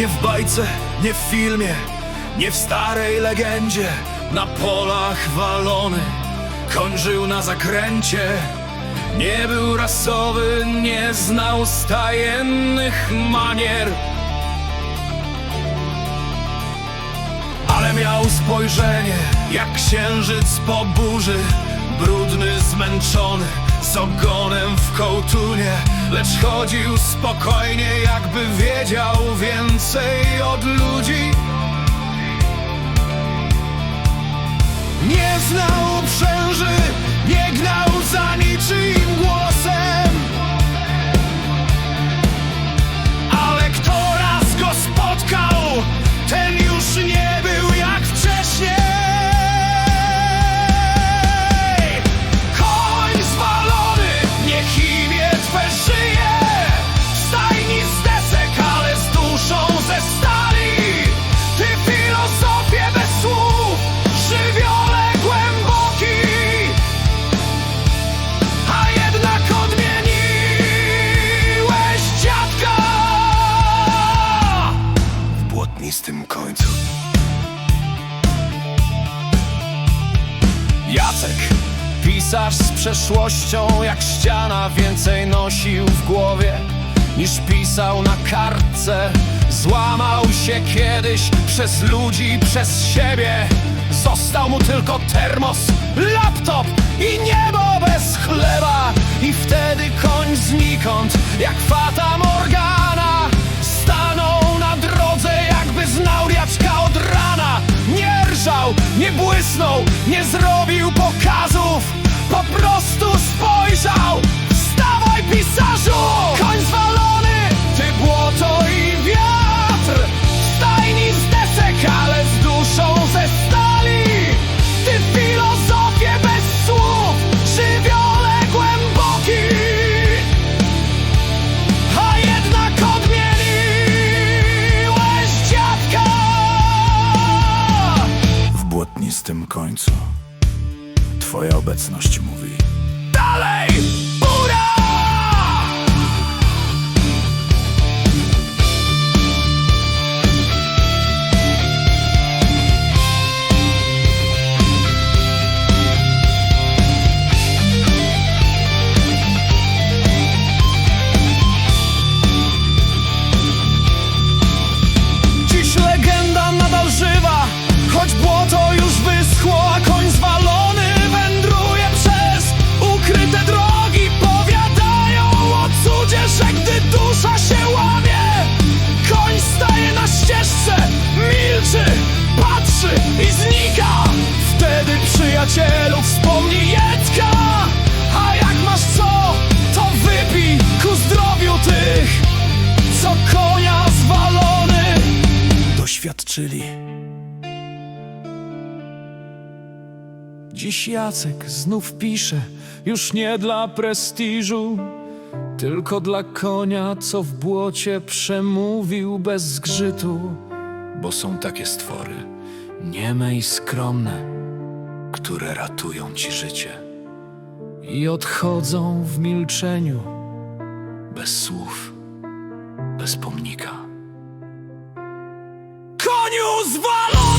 Nie w bajce, nie w filmie, nie w starej legendzie. Na polach walony, koń żył na zakręcie. Nie był rasowy, nie znał stajennych manier. Ale miał spojrzenie jak księżyc po burzy. Brudny, zmęczony, z ogonem w kołtunie Lecz chodził spokojnie, jakby wiedział więcej od ludzi. Nie znał uprzęży, nie gnał Jacek. Pisarz z przeszłością jak ściana Więcej nosił w głowie niż pisał na kartce. Złamał się kiedyś przez ludzi, przez siebie. Został mu tylko termos, laptop i niebo bez chleba. I wtedy koń znikąd, jak fata Morgana. Stanął na drodze, jakby znał jaczka od rana. Nie rżał, nie błysnął, nie zrobił błotnistym końcu Twoja obecność mówi Dalej! Doświadczyli. Dziś Jacek znów pisze, już nie dla prestiżu, tylko dla konia, co w błocie przemówił bez zgrzytu. Bo są takie stwory, nieme i skromne, które ratują ci życie i odchodzą w milczeniu, bez słów, bez pomnika rozwalą